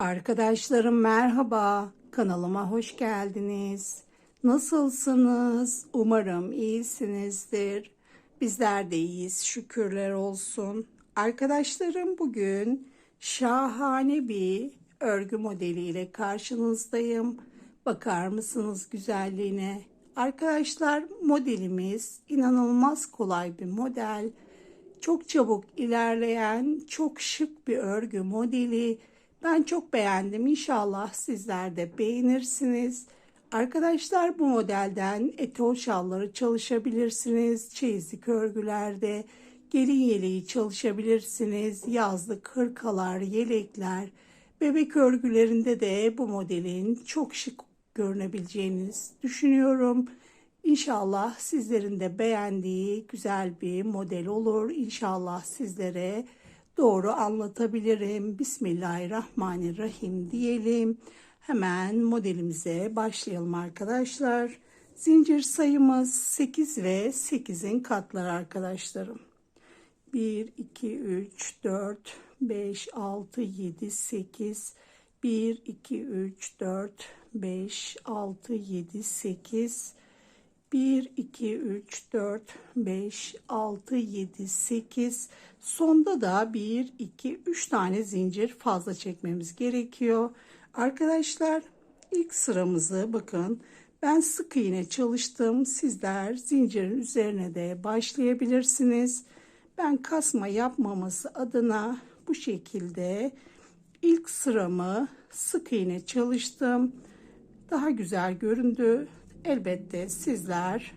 Arkadaşlarım merhaba. Kanalıma hoş geldiniz. Nasılsınız? Umarım iyisinizdir. Bizler de iyiyiz. Şükürler olsun. Arkadaşlarım bugün şahane bir örgü modeliyle karşınızdayım. Bakar mısınız güzelliğine? Arkadaşlar modelimiz inanılmaz kolay bir model. Çok çabuk ilerleyen, çok şık bir örgü modeli. Ben çok beğendim. İnşallah sizler de beğenirsiniz. Arkadaşlar bu modelden etol şalları çalışabilirsiniz. Çeyizlik örgülerde gelin yeleği çalışabilirsiniz. Yazlık hırkalar, yelekler, bebek örgülerinde de bu modelin çok şık görünebileceğiniz düşünüyorum. İnşallah sizlerin de beğendiği güzel bir model olur. İnşallah sizlere doğru anlatabilirim. Bismillahirrahmanirrahim diyelim. Hemen modelimize başlayalım arkadaşlar. Zincir sayımız 8 ve 8'in katları arkadaşlarım. 1, 2, 3, 4, 5, 6, 7, 8, 1, 2, 3, 4, 5, 6, 7, 8, 1, 2, 3, 4, 5, 6, 7, 8. Sonda da 1, 2, 3 tane zincir fazla çekmemiz gerekiyor. Arkadaşlar ilk sıramızı bakın ben sık iğne çalıştım. Sizler zincirin üzerine de başlayabilirsiniz. Ben kasma yapmaması adına bu şekilde ilk sıramı sık iğne çalıştım. Daha güzel göründü. Elbette sizler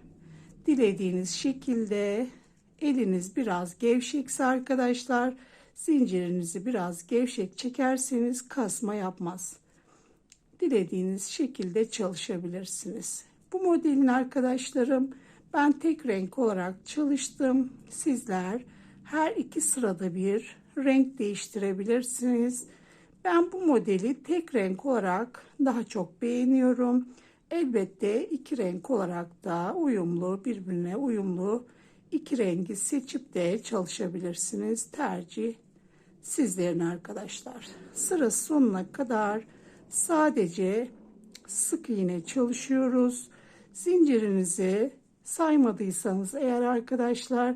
dilediğiniz şekilde eliniz biraz gevşekse arkadaşlar zincirinizi biraz gevşek çekerseniz kasma yapmaz. Dilediğiniz şekilde çalışabilirsiniz. Bu modelin arkadaşlarım ben tek renk olarak çalıştım. Sizler her iki sırada bir renk değiştirebilirsiniz. Ben bu modeli tek renk olarak daha çok beğeniyorum. Elbette iki renk olarak da uyumlu, birbirine uyumlu iki rengi seçip de çalışabilirsiniz. Tercih sizlerin arkadaşlar. Sıra sonuna kadar sadece sık iğne çalışıyoruz. Zincirinizi saymadıysanız eğer arkadaşlar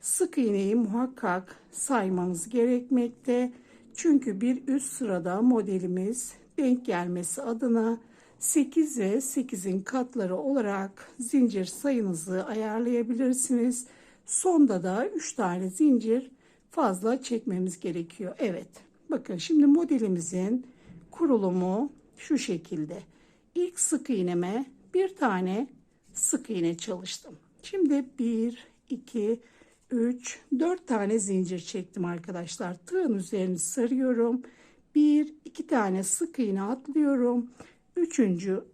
sık iğneyi muhakkak saymanız gerekmekte. Çünkü bir üst sırada modelimiz denk gelmesi adına 8 ve 8'in katları olarak zincir sayınızı ayarlayabilirsiniz. Sonda da 3 tane zincir fazla çekmemiz gerekiyor. Evet. Bakın şimdi modelimizin kurulumu şu şekilde. İlk sık iğneme bir tane sık iğne çalıştım. Şimdi 1 2 3 4 tane zincir çektim arkadaşlar. Tığın üzerini sarıyorum. 1 2 tane sık iğne atlıyorum. Üçüncü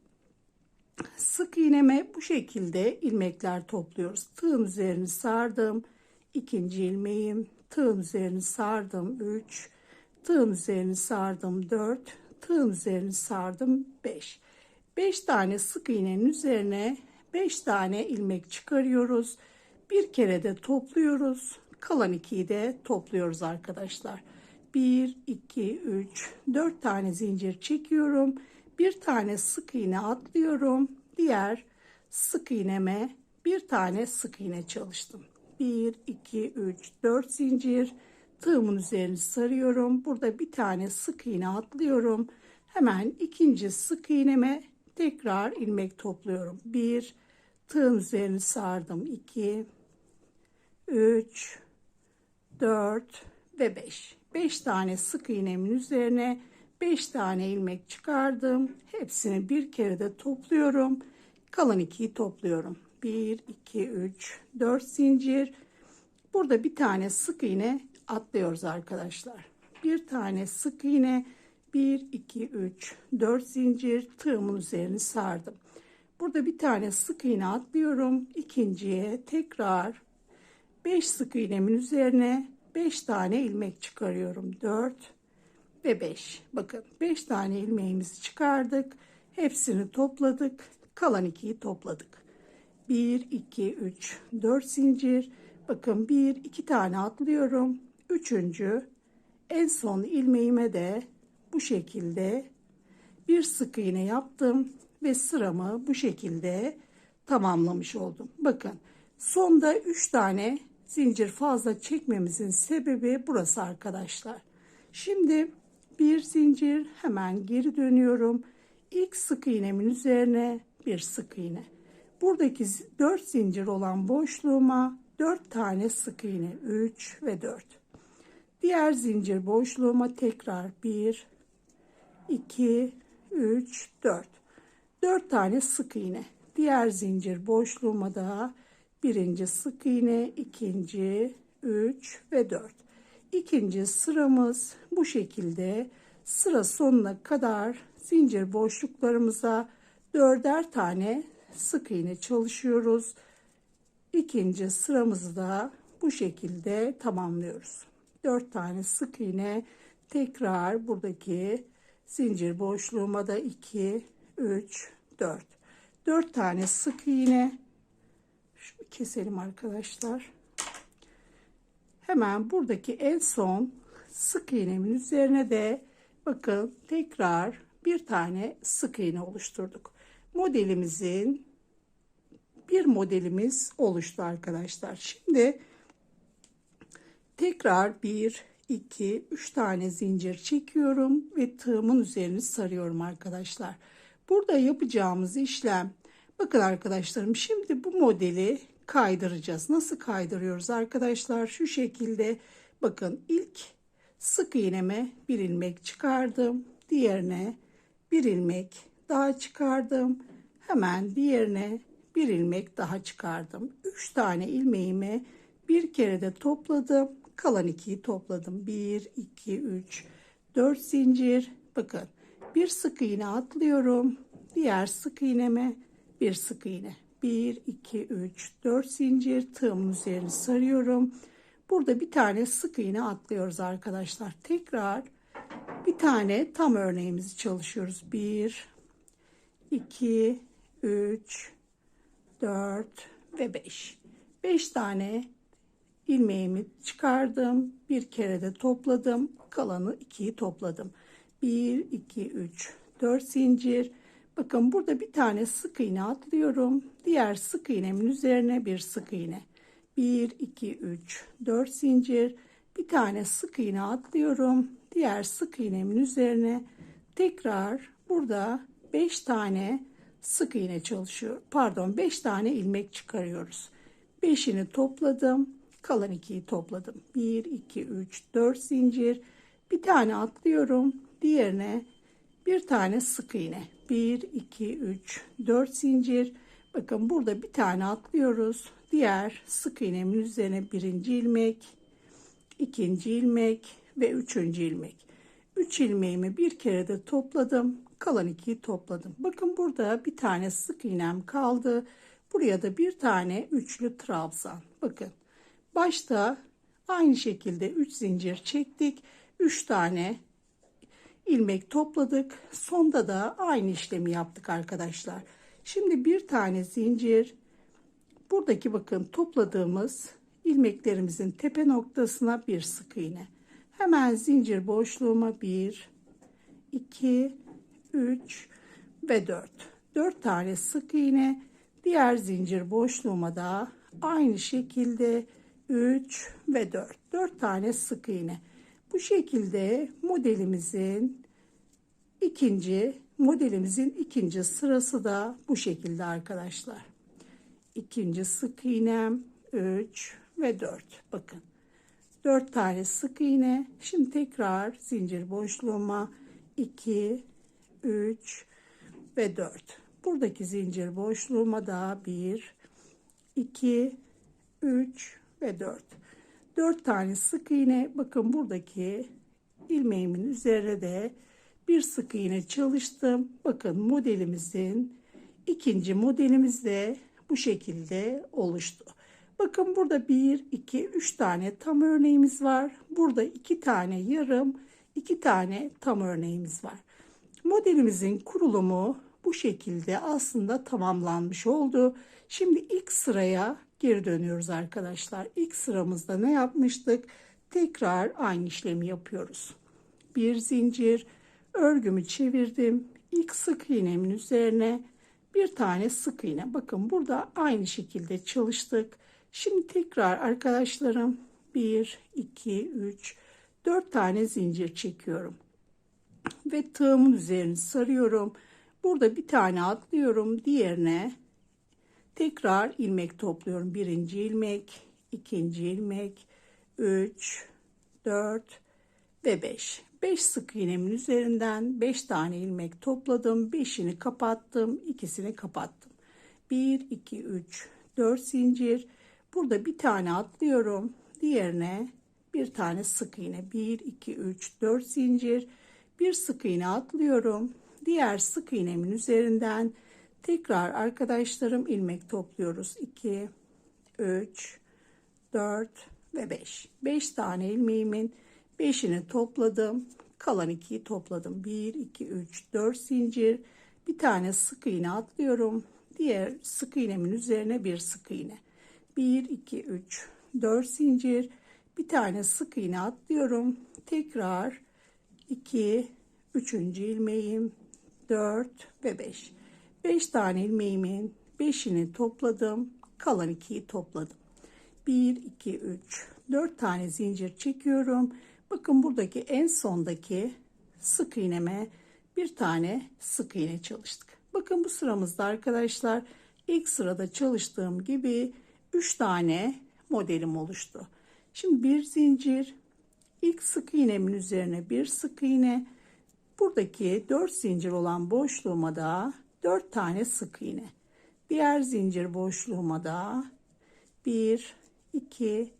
sık iğneme bu şekilde ilmekler topluyoruz. Tığın üzerini sardım. ikinci ilmeğim. Tığın üzerini sardım. 3. Tığın üzerini sardım. 4. Tığın üzerini sardım. 5. 5 tane sık iğnenin üzerine 5 tane ilmek çıkarıyoruz. Bir kere de topluyoruz. Kalan ikiyi de topluyoruz arkadaşlar. 1, 2, 3, 4 tane zincir çekiyorum bir tane sık iğne atlıyorum. Diğer sık iğneme bir tane sık iğne çalıştım. 1, 2, 3, 4 zincir. Tığımın üzerini sarıyorum. Burada bir tane sık iğne atlıyorum. Hemen ikinci sık iğneme tekrar ilmek topluyorum. 1, tığın üzerini sardım. 2, 3, 4 ve 5. 5 tane sık iğnemin üzerine 5 tane ilmek çıkardım. Hepsini bir kere de topluyorum. Kalan ikiyi topluyorum. 1, 2, 3, 4 zincir. Burada bir tane sık iğne atlıyoruz arkadaşlar. Bir tane sık iğne 1, 2, 3, 4 zincir tığımın üzerini sardım. Burada bir tane sık iğne atlıyorum. İkinciye tekrar 5 sık iğnemin üzerine 5 tane ilmek çıkarıyorum. 4, ve 5. Bakın 5 tane ilmeğimizi çıkardık. Hepsini topladık. Kalan 2'yi topladık. 1, 2, 3, 4 zincir. Bakın 1, 2 tane atlıyorum. Üçüncü en son ilmeğime de bu şekilde bir sık iğne yaptım ve sıramı bu şekilde tamamlamış oldum. Bakın sonda 3 tane zincir fazla çekmemizin sebebi burası arkadaşlar. Şimdi bir zincir hemen geri dönüyorum. İlk sık iğnemin üzerine bir sık iğne. Buradaki 4 zincir olan boşluğuma 4 tane sık iğne 3 ve 4. Diğer zincir boşluğuma tekrar 1 2 3 4. 4 tane sık iğne. Diğer zincir boşluğuma da birinci sık iğne, ikinci, 3 ve 4. İkinci sıramız bu şekilde sıra sonuna kadar zincir boşluklarımıza dörder tane sık iğne çalışıyoruz. İkinci sıramızı da bu şekilde tamamlıyoruz. 4 tane sık iğne tekrar buradaki zincir boşluğuma da 2 3 4 4 tane sık iğne şunu keselim arkadaşlar hemen buradaki en son sık iğnemin üzerine de bakın tekrar bir tane sık iğne oluşturduk. Modelimizin bir modelimiz oluştu arkadaşlar. Şimdi tekrar 1 2 3 tane zincir çekiyorum ve tığımın üzerini sarıyorum arkadaşlar. Burada yapacağımız işlem bakın arkadaşlarım şimdi bu modeli kaydıracağız. Nasıl kaydırıyoruz arkadaşlar? Şu şekilde. Bakın ilk sık iğneme bir ilmek çıkardım. Diğerine bir ilmek daha çıkardım. Hemen diğerine bir ilmek daha çıkardım. 3 tane ilmeğimi bir kere de topladım. Kalan ikiyi topladım. 1 2 3 4 zincir. Bakın bir sık iğne atlıyorum. Diğer sık iğneme bir sık iğne 1 2 3 4 zincir. Tığımın üzerine sarıyorum. Burada bir tane sık iğne atlıyoruz arkadaşlar. Tekrar bir tane tam örneğimizi çalışıyoruz. 1 2 3 4 ve 5 5 tane ilmeğimi çıkardım. Bir kere de topladım. Kalanı 2'yi topladım. 1 2 3 4 zincir bakın burada bir tane sık iğne atlıyorum. Diğer sık iğnemin üzerine bir sık iğne. 1 2 3 4 zincir. Bir tane sık iğne atlıyorum. Diğer sık iğnemin üzerine tekrar burada 5 tane sık iğne çalışıyor. Pardon 5 tane ilmek çıkarıyoruz. 5'ini topladım. Kalan 2'yi topladım. 1 2 3 4 zincir. Bir tane atlıyorum. Diğerine bir tane sık iğne. 1 2 3 4 zincir. Bakın burada bir tane atlıyoruz. Diğer sık iğnemin üzerine birinci ilmek ikinci ilmek ve üçüncü ilmek. 3 ilmeğimi bir kere de topladım. Kalan 2'yi topladım. Bakın burada bir tane sık iğnem kaldı. Buraya da bir tane üçlü trabzan. Bakın başta aynı şekilde 3 zincir çektik. 3 tane ilmek topladık. Sonda da aynı işlemi yaptık arkadaşlar. Şimdi bir tane zincir buradaki bakın topladığımız ilmeklerimizin tepe noktasına bir sık iğne. Hemen zincir boşluğuma 1 2 3 ve 4. 4 tane sık iğne. Diğer zincir boşluğuma da aynı şekilde 3 ve 4. 4 tane sık iğne. Bu şekilde modelimizin ikinci modelimizin ikinci sırası da bu şekilde arkadaşlar. İkinci sık iğnem 3 ve 4. Bakın. 4 tane sık iğne. Şimdi tekrar zincir boşluğuma 2 3 ve 4. Buradaki zincir boşluğuma da 1 2 3 ve 4. 4 tane sık iğne bakın buradaki ilmeğimin üzerine de bir sık iğne çalıştım. Bakın modelimizin ikinci modelimiz de bu şekilde oluştu. Bakın burada 1, 2, 3 tane tam örneğimiz var. Burada 2 tane yarım, 2 tane tam örneğimiz var. Modelimizin kurulumu bu şekilde aslında tamamlanmış oldu. Şimdi ilk sıraya geri dönüyoruz arkadaşlar. İlk sıramızda ne yapmıştık? Tekrar aynı işlemi yapıyoruz. Bir zincir, Örgümü çevirdim. İlk sık iğnemin üzerine bir tane sık iğne. Bakın burada aynı şekilde çalıştık. Şimdi tekrar arkadaşlarım 1, 2, 3, 4 tane zincir çekiyorum. Ve tığımın üzerini sarıyorum. Burada bir tane atlıyorum. Diğerine tekrar ilmek topluyorum. Birinci ilmek, ikinci ilmek, 3, 4 ve 5. 5 sık iğnemin üzerinden 5 tane ilmek topladım. 5'ini kapattım. ikisini kapattım. 1, 2, 3, 4 zincir. Burada bir tane atlıyorum. Diğerine bir tane sık iğne. 1, 2, 3, 4 zincir. Bir sık iğne atlıyorum. Diğer sık iğnemin üzerinden tekrar arkadaşlarım ilmek topluyoruz. 2, 3, 4 ve 5. 5 tane ilmeğimin 5'ini topladım. Kalan 2'yi topladım. 1, 2, 3, 4 zincir. Bir tane sık iğne atlıyorum. Diğer sık iğnemin üzerine bir sık iğne. 1, 2, 3, 4 zincir. Bir tane sık iğne atlıyorum. Tekrar 2, 3. ilmeğim 4 ve 5. 5 tane ilmeğimin 5'ini topladım. Kalan 2'yi topladım. 1, 2, 3, 4 tane zincir çekiyorum. Bakın buradaki en sondaki sık iğneme bir tane sık iğne çalıştık. Bakın bu sıramızda arkadaşlar ilk sırada çalıştığım gibi 3 tane modelim oluştu. Şimdi bir zincir ilk sık iğnemin üzerine bir sık iğne buradaki 4 zincir olan boşluğuma da 4 tane sık iğne. Diğer zincir boşluğuma da 1 2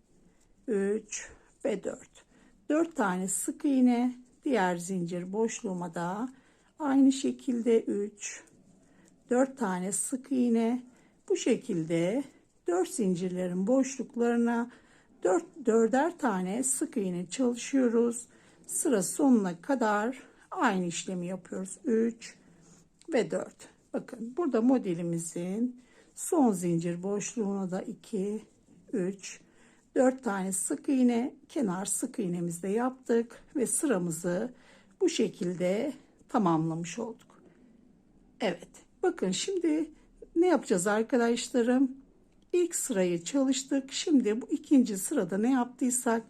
3 ve 4. 4 tane sık iğne, diğer zincir boşluğuma da aynı şekilde 3 4 tane sık iğne. Bu şekilde 4 zincirlerin boşluklarına 4 dörder tane sık iğne çalışıyoruz. Sıra sonuna kadar aynı işlemi yapıyoruz. 3 ve 4. Bakın burada modelimizin son zincir boşluğuna da 2 3 4 tane sık iğne kenar sık iğnemizde yaptık ve sıramızı bu şekilde tamamlamış olduk. Evet bakın şimdi ne yapacağız arkadaşlarım? İlk sırayı çalıştık. Şimdi bu ikinci sırada ne yaptıysak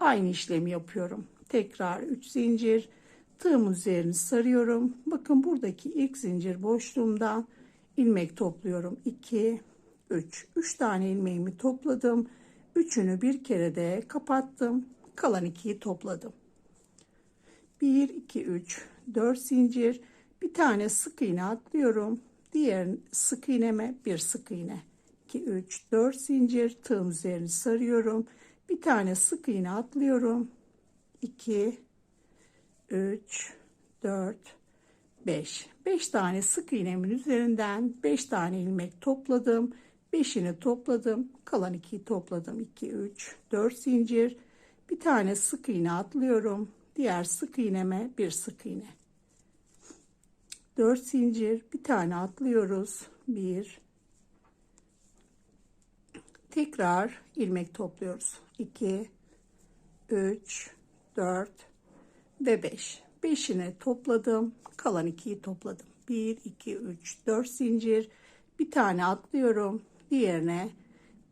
aynı işlemi yapıyorum. Tekrar 3 zincir tığım üzerini sarıyorum. Bakın buradaki ilk zincir boşluğumdan ilmek topluyorum. 2 3 3 tane ilmeğimi topladım. Üçünü bir kere de kapattım. Kalan ikiyi topladım. 1 2 3 4 zincir bir tane sık iğne atlıyorum. Diğer sık iğneme bir sık iğne. 2 3 4 zincir tığım üzerini sarıyorum. Bir tane sık iğne atlıyorum. 2 3 4 5 5 tane sık iğnemin üzerinden 5 tane ilmek topladım. 5'ini topladım. Kalan 2'yi topladım. 2 3 4 zincir. Bir tane sık iğne atlıyorum. Diğer sık iğneme bir sık iğne. 4 zincir, bir tane atlıyoruz. 1 Tekrar ilmek topluyoruz. 2 3 4 ve 5. 5'ini topladım. Kalan 2'yi topladım. 1 2 3 4 zincir. Bir tane atlıyorum diğerine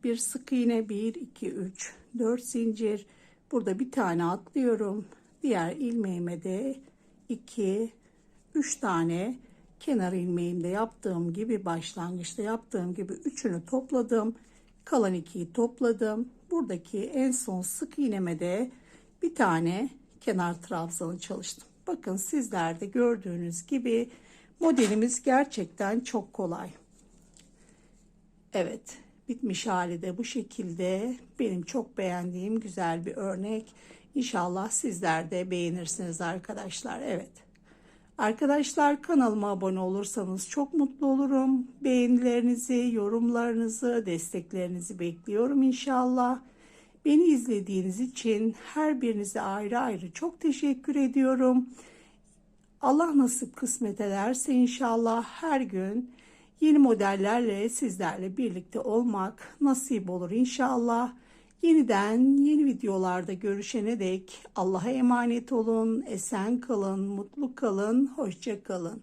bir sık iğne 1 2 3 4 zincir. Burada bir tane atlıyorum. Diğer ilmeğime de 2 3 tane kenar ilmeğimde yaptığım gibi başlangıçta yaptığım gibi üçünü topladım. Kalan ikiyi topladım. Buradaki en son sık iğneme de bir tane kenar trabzanı çalıştım. Bakın sizler de gördüğünüz gibi modelimiz gerçekten çok kolay Evet, bitmiş hali de bu şekilde. Benim çok beğendiğim güzel bir örnek. İnşallah sizler de beğenirsiniz arkadaşlar. Evet. Arkadaşlar kanalıma abone olursanız çok mutlu olurum. Beğenilerinizi, yorumlarınızı, desteklerinizi bekliyorum inşallah. Beni izlediğiniz için her birinize ayrı ayrı çok teşekkür ediyorum. Allah nasip kısmet ederse inşallah her gün Yeni modellerle sizlerle birlikte olmak nasip olur inşallah. Yeniden yeni videolarda görüşene dek Allah'a emanet olun, esen kalın, mutlu kalın, hoşça kalın.